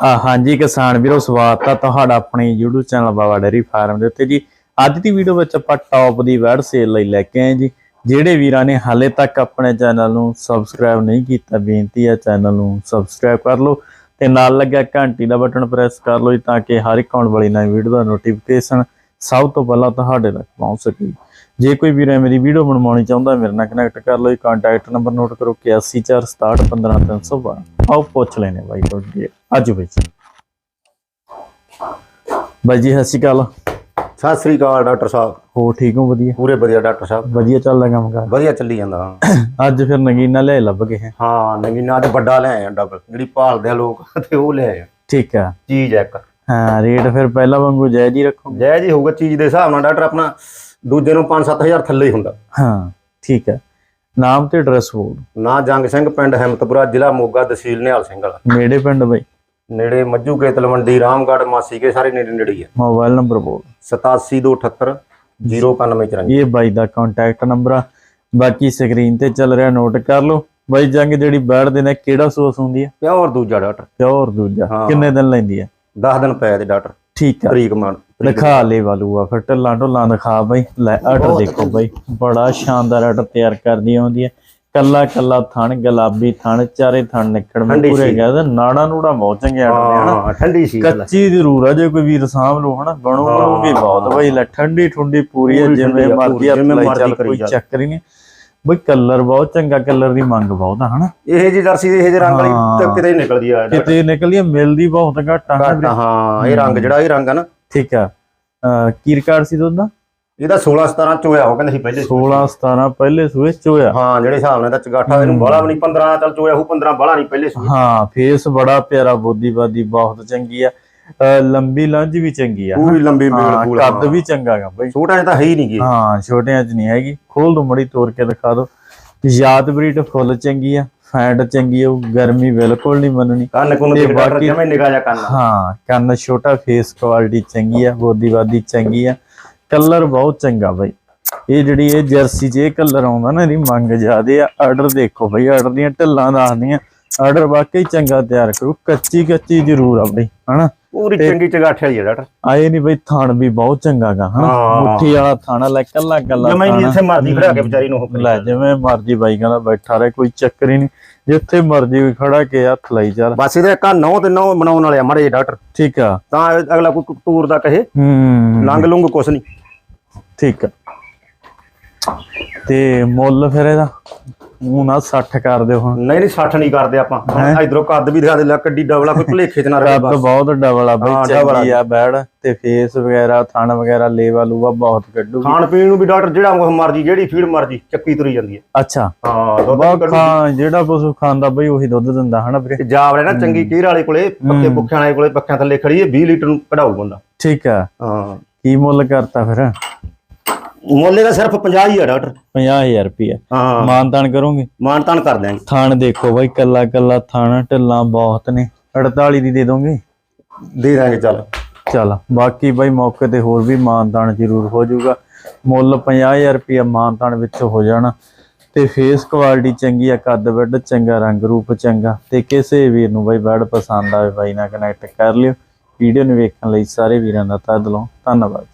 ਹਾਂਜੀ ਕਿਸਾਨ ਵੀਰੋ, ਸਵਾਗਤ ਆ ਤੁਹਾਡਾ ਆਪਣੇ YouTube channel Baba dairy farm ਦੇ ਉੱਤੇ ਜੀ। ਅੱਜ ਦੀ ਵੀਡੀਓ ਵਿੱਚ ਆਪਾਂ ਟੌਪ ਦੀ ਵੈਡ ਸੇਲ ਲਈ ਲੈ ਕੇ ਆਏ ਜੀ। ਜਿਹੜੇ ਵੀਰਾਂ ਨੇ ਹਾਲੇ ਤੱਕ ਆਪਣੇ ਚੈਨਲ ਨੂੰ ਸਬਸਕ੍ਰਾਈਬ ਨਹੀਂ ਕੀਤਾ, ਬੇਨਤੀ ਆ ਚੈਨਲ ਨੂੰ ਸਬਸਕ੍ਰਾਈਬ ਕਰ ਲਓ ਤੇ ਨਾਲ ਲੱਗਿਆ ਘੰਟੀ ਦਾ ਬਟਨ ਪ੍ਰੈਸ ਕਰ ਲਓ ਜੀ ਤਾਂ ਕਿ ਹਰ ਇੱਕ ਆਉਣ ਵਾਲੀ ਨਵੀਂ ਵੀਡੀਓ ਦਾ ਨੋਟੀਫਿਕੇਸ਼ਨ ਸਭ ਤੋਂ ਪਹਿਲਾਂ ਤੁਹਾਡੇ ਤੱਕ ਪਹੁੰਚ ਸਕੇ। ਜੇ ਕੋਈ ਵੀਰ ਮੇਰੀ ਵੀਡੀਓ ਬਣਵਾਉਣੀ ਚਾਹੁੰਦਾ ਮੇਰੇ ਨਾਲ ਕਨੈਕਟ ਕਰ ਲਓ। ਜੀ ਕੰਟੈਕਟ ਨੰਬਰ ਨੋਟ ਕਰੋ 8146615312 ਆਓ ਪੁੱਛ ਲੈਨੇ ਬਾਈ ਤੁਹਾਡੇ। ਅੱਜ ਵਿੱਚ ਬਾਈ ਜੀ ਸਤਿ ਸ਼੍ਰੀ ਅਕਾਲ। ਸਤਿ ਸ੍ਰੀ ਅਕਾਲ ਡਾਕਟਰ ਸਾਹਿਬ। ਹੋ ਠੀਕ ਹੋ? ਵਧੀਆ। ਪੂਰੇ ਵਧੀਆ ਡਾਕਟਰ ਸਾਹਿਬ। ਵਧੀਆ ਚੱਲਦਾ ਕੰਮ ਕਰ? ਵਧੀਆ ਚੱਲੀ ਜਾਂਦਾ। ਅੱਜ ਫਿਰ ਨਗੀਨਾ ਲੈ ਲੱਭ ਗਏ ਹੈ ਨਗੀਨਾ ਅੱਜ ਵੱਡਾ ਲੈ ਆਇਆ ਡਬਲ ਜਿਹੜੀ ਭਾਲਦੇ ਆ ਲੋਕ ਤੇ ਉਹ ਲੈ ਆਇਆ ਠੀਕ ਆ। ਚੀਜ਼ ਇੱਕ। ਹਾਂ ਰੇਟ ਫਿਰ ਪਹਿਲਾਂ ਵਾਂਗੂ ਜਾਇਜ਼ ਹੀ ਰੱਖੋ ਜੈ ਜੀ ਹੋਊਗਾ ਚੀਜ਼ ਦੇ ਹਿਸਾਬ ਨਾਲ ਡਾਕਟਰ ਆਪਣਾ ਦੂਜੇ ਨੂੰ 5-7000 ਥੱਲੇ ਹੀ ਹੁੰਦਾ। ਹਾਂ ਠੀਕ ਹੈ। ਨਾਮ ਤੇ ਐਡਰੈਸ ਬੋਲ। ਨਾ ਜੰਗ ਸਿੰਘ ਪਿੰਡ ਹਿੰਮਤਪੁਰਾ ਜ਼ਿਲ੍ਹਾ ਮੋਗਾ ਤਹਿਸੀਲ ਨਿਹਾਲ ਸਿੰਘ ਵਾਲਾ। ਨੇੜੇ ਪਿੰਡ ਬਾਈ। ਨੇੜੇ ਮੱਜੂ ਕੇ ਤਲਵੰਡੀ ਰਾਮਗੜ੍ਹ ਮਾਸੀ ਕੇ ਸਾਰੇ ਨੇੜੇ ਨੇੜੇ ਹੀ ਮੋਬਾਈਲ ਨੰਬਰ ਬੋਲ। 8728 09194 ਇਹ ਬਾਈ ਦਾ ਕੰਟੈਕਟ ਨੰਬਰ ਆ। ਬਾਕੀ ਸਕਰੀਨ ਤੇ ਚੱਲ ਰਿਹਾ ਨੋਟ ਕਰ ਲਓ। ਬਾਈ ਜੰਗ ਜਿਹੜੀ ਬੈਠਦੇ ਨੇ ਕਿਹੜਾ ਸੋਸ ਹੁੰਦੀ ਹੈ ਪਿਓਰ ਦੂਜਾ ਡਾਕਟਰ। ਪਿਓਰ ਦੂਜਾ। ਹਾਂ। ਕਿੰਨੇ ਦਿਨ ਲੈਂਦੀ ਹੈ 10 ਦਿਨ ਪਏ ਦੇ ਡਾਕਟਰ। ਠੀਕ ਆ। ਤਰੀਕ ਮਾਨ ਦਿਖਾ ਲੈ ਵਾਲੂ ਆ ਫਿਰ ਢੱਲਾਂ ਢੁੱਲਾਂ ਦਿਖਾ ਬਾਈ। ਲੈ ਆਰਡਰ ਦੇਖੋ ਬਾਈ। ਬੜਾ ਸ਼ਾਨਦਾਰ ਆਰਡਰ ਤਿਆਰ ਕਰਦੀ ਆਉਂਦੀ ਹੈ ਕੱਲਾ ਕੱਲਾ ਥਣ ਗੁਲਾਬੀ ਥਣ ਚਾਰੇ ਥਣ ਨਿਕੜ ਮੇ ਪੂਰੇ। ਗਿਆ ਤੇ ਨਾੜਾ ਨੂੜਾ ਬਹੁਤ ਚੰਗੇ ਆਰਡਰ ਨੇ ਹਨਾ। ਹਾਂ ਠੰਡੀ ਸੀ ਕੱਚੀ ਜ਼ਰੂਰ ਆ ਜੇ ਕੋਈ ਵੀਰ ਸਾਂਭ ਲੋ ਹਨਾ ਬਣੂ। ਬਣੂਗੀ ਬਹੁਤ ਬਾਈ। ਲੈ ਠੰਡੀ ਠੰਡੀ ਪੂਰੀ ਹੈ ਜਿਵੇਂ ਠੰਡੀ ਆ, ਕੋਈ ਚੱਲ। ਚੱਕਰ ਹੀ ਨਹੀਂ। ਬਈ ਕਲਰ ਬਹੁਤ ਚੰਗਾ ਕਲਰ ਦੀ ਮੰਗ ਬਹੁਤ ਆ ਹਨਾ? ਇਹ ਜੀ ਜਰਸੀ ਦੇ ਇਹ ਜਿਹੇ ਰੰਗ ਵਾਲੀ। ਤਾਂ ਕਿਤੇ ਨਿਕਲਦੀ ਆ। ਕਿਤੇ ਨਿਕਲੀ ਆ, ਮਿਲਦੀ ਬਹੁਤ ਘੱਟ ਆ? ਹਾਂ ਇਹ ਰੰਗ ਜਿਹੜਾ ਇਹ ਰੰਗ ਆ ਨਾ। ਠੀਕ ਆ। ਕੀ ਰਿਕਾਰਡ ਸੀ ਦੁੱਧ ਦਾ ਇਹਦਾ 16 17 ਚੋਇਆ ਹੋ ਕਹਿੰਦੇ ਸੀ ਪਹਿਲੇ 16 17 ਪਹਿਲੇ ਸੂਏ ਚ ਹੋਇਆ ਹਾਂ ਜਿਹੜੇ ਹਿਸਾਬ ਨਾਲ ਤਾਂ ਚਗਾਠਾ ਇਹਨੂੰ ਬਾਲਾ ਵੀ ਨਹੀਂ 15 ਚੱਲ ਚੋਇਆ ਹੋ 15 ਬਾਲਾ ਨਹੀਂ ਪਹਿਲੇ ਸੀ ਹਾਂ ਫੇਸ ਬੜਾ ਪਿਆਰਾ ਬੋਦੀਬਾਦੀ ਬਹੁਤ ਚੰਗੀ ਆ। ਲੰਬੀ ਲੰਜ ਵੀ ਚੰਗੀ ਆ ਪੂਰੀ ਲੰਬੀ ਪੂਲ ਕੱਦ ਵੀ ਚੰਗਾ ਗਾ ਬਈ। ਛੋਟਾ ਜਿਹਾ ਤਾਂ ਹੈ ਹੀ ਨਹੀਂ ਗੀ। ਹਾਂ ਛੋਟਿਆਂ ਚ ਨਹੀਂ ਹੈਗੀ। ਖੋਲ ਦੋ ਮੜੀ ਤੋੜ ਕੇ ਦਿਖਾ ਦੋ। ਯਾਦ ਬਰੀਡ ਫੁੱਲ ਚੰਗੀ ਆ ਫੈਂਟ ਚੰਗੀ ਆ ਗਰਮੀ ਬਿਲਕੁਲ ਨਹੀਂ ਮੰਨਣੀ। ਕੰਨ ਕੁੰਨ ਤੇ ਬਾਕੀ- ਕਿਵੇਂ ਨਿਗਾਹ ਜਾ ਕੰਨ ਹਾਂ ਕੰਨ ਛੋਟਾ ਫੇਸ ਕੁਆਲਿਟੀ ਚੰਗੀ ਆ ਬੋਦੀਬਾਦੀ ਚੰਗੀ ਆ। ਕਲਰ ਬਹੁਤ ਚੰਗਾ ਬਈ। ਇਹ ਜਿਹੜੀ ਇਹ ਜਰਸੀ 'ਚ ਇਹ ਕਲਰ ਆਉਂਦਾ ਨਾ ਇਹਦੀ ਮੰਗ ਜ਼ਿਆਦੇ ਆ। ਆਰਡਰ ਦੇਖੋ ਬਈ ਆਰਡਰ ਦੀਆਂ ਢਿੱਲਾਂ ਦੱਸਦੀਆਂ। ਆਰਡਰ ਵਾਕਈ ਚੰਗਾ ਤਿਆਰ ਕਰੂ। ਕੱਚੀ ਕੱਚੀ ਜ਼ਰੂਰ ਆ ਬਈ ਹਨਾ? ਪੂਰੀ ਚੰਗੀ ਚਗਾਠੇ ਵਾਲੀ ਆ ਡਾਕਟਰ। ਆਏ ਨਹੀਂ ਬਈ ਥਣ ਵੀ ਬਹੁਤ ਚੰਗਾ ਗਾ ਹਨਾ? ਹਾਂ। ਮੁੱਠੀ ਵਾਲਾ ਥਾਣਾ ਲੈ ਕੱਲਾ ਕੱਲਾ ਜਮਾਂ ਹੀ ਥਾਣਾ। ਜਿੱਥੇ ਮਰਜ਼ੀ ਖੜਾ ਕੇ ਵਿਚਾਰੀ ਨੂੰ ਲੈ ਜਿਵੇਂ ਮਰਜ਼ੀ ਬਾਈ ਕਹਿੰਦਾ ਬੈਠਾ ਰਹੇ ਕੋਈ ਚੱਕਰ ਹੀ ਨਹੀਂ। ਜਿੱਥੇ ਮਰਜ਼ੀ ਵੀ ਖੜਾ ਕੇ ਹੱਥ ਲਈ ਚੱਲ। ਬਸ ਇਹਦੇ ਕਾ ਨੌ ਤੇ ਨੌ ਬਣਾਉਣ ਵਾਲੇ ਮੜੇ ਡਾਕਟਰ। ਠੀਕ ਆ। ਤਾਂ ਅਗਲਾ ਕੋਈ ਟੂਰ ਦਾ ਕਹੇ ਹੂੰ ਲੰਗ ਲੁੰਗ ਕੁਛ ਨਹੀਂ। ਠੀਕ ਆ। ਤੇ ਮੁੱਲ ਫਿਰ ਇਹਦਾ? ਉਹ ਨਾ 60 ਕਰ ਦਿਓ ਹੁਣ। ਨਹੀਂ ਨਹੀਂ 60 ਨਹੀਂ ਕਰਦੇ ਆਪਾਂ। ਇਧਰੋਂ ਕੱਦ ਵੀ ਦਿਖਾ ਦੇ ਲੈ ਕੱਡੀ ਡਬਲਾ ਕੋਈ ਭੁਲੇਖੇ ਚ ਨਾ ਰਹੇ ਬਸ। ਬਹੁਤ ਡਬਲ ਆ ਬਈ ਚੰਗੀ ਆ ਬੈੜ ਤੇ ਫੇਸ ਵਗੈਰਾ ਥਣ ਵਗੈਰਾ ਲੇਵਾ ਲੂਵਾ ਬਹੁਤ ਕੱਢੂ ਖਾਣ ਪੀਣ ਨੂੰ ਵੀ ਡਾਕਟਰ ਜਿਹੜਾ ਕੁਛ ਮਰਜ਼ੀ ਜਿਹੜੀ ਫੀਡ ਮਰਜ਼ੀ ਚੱਕੀ ਤੁਰੀ ਜਾਂਦੀ ਹੈ। ਅੱਛਾ। ਹਾਂ ਦੁੱਧ। ਖਾਂ ਜਿਹੜਾ ਪਸ਼ੂ ਖਾਂਦਾ ਬਈ ਉਹੀ ਦੁੱਧ ਦਿੰਦਾ ਹਨਾ ਵੀਰੇ? ਜਾ ਵੜੇ ਨਾ ਚੰਗੀ ਕੀਰ ਵਾਲੇ ਕੋਲੇ ਪੱਕੇ ਪੁੱਖਿਆਂ ਵਾਲੇ ਕੋਲੇ ਪੱਖਿਆਂ ਥੱਲੇ ਖੜੀ ਹੈ 20 ਲੀਟਰ ਨੂੰ ਕਢਾਊ ਬੰਦਾ। ਠੀਕ ਆ। ਹਾਂ। ਕੀ ਮੁੱਲ ਕਰਤਾ ਫਿਰ? ਮੁੱਲੇ ਦਾ ਸਿਰਫ 50 ਹੀ ਡਾਕਟਰ। 50000 ਰੁਪਏ ਹਾਂ। ਮਾਨਤਾਨ ਕਰੋਗੇ? ਮਾਨ ਤਾਨ ਕਰ ਦਿਆਂਗੇ। ਥਾਣ ਦੇਖੋ ਬਾਈ ਕੱਲਾ ਕੱਲਾ ਥਾਣ ਢਿੱਲਾਂ ਬਹੁਤ ਨੇ। 48 ਦੀ ਦੇ ਦੋਗੇ? ਦੇ ਦਾਂਗੇ ਚੱਲ। ਚਲ ਬਾਕੀ ਬਾਈ ਮੌਕੇ ਤੇ ਹੋਰ ਵੀ ਮਾਨਤਾਨ ਜ਼ਰੂਰ ਹੋ ਜਾਊਗਾ। ਮੁੱਲ 50000 ਰੁਪਏ ਮਾਨਤਾਨ ਵਿੱਚ ਹੋ ਜਾਣਾ। ਤੇ ਫੇਸ ਕੁਆਲਿਟੀ ਚੰਗੀ ਆ ਕੱਦ ਵੱਡ ਚੰਗਾ ਰੰਗ ਰੂਪ ਚੰਗਾ। ਤੇ ਕਿਸੇ ਵੀਰ ਨੂੰ ਬਾਈ ਬੈਡ ਪਸੰਦ ਆਵੇ ਬਾਈ ਨਾਲ ਕਨੈਕਟ ਕਰ ਲਿਓ। ਵੀਡੀਓ ਨੂੰ ਵੇਖਣ ਲਈ ਸਾਰੇ ਵੀਰਾਂ ਦਾ ਤਹਿ ਦਿਲੋਂ ਧੰਨਵਾਦ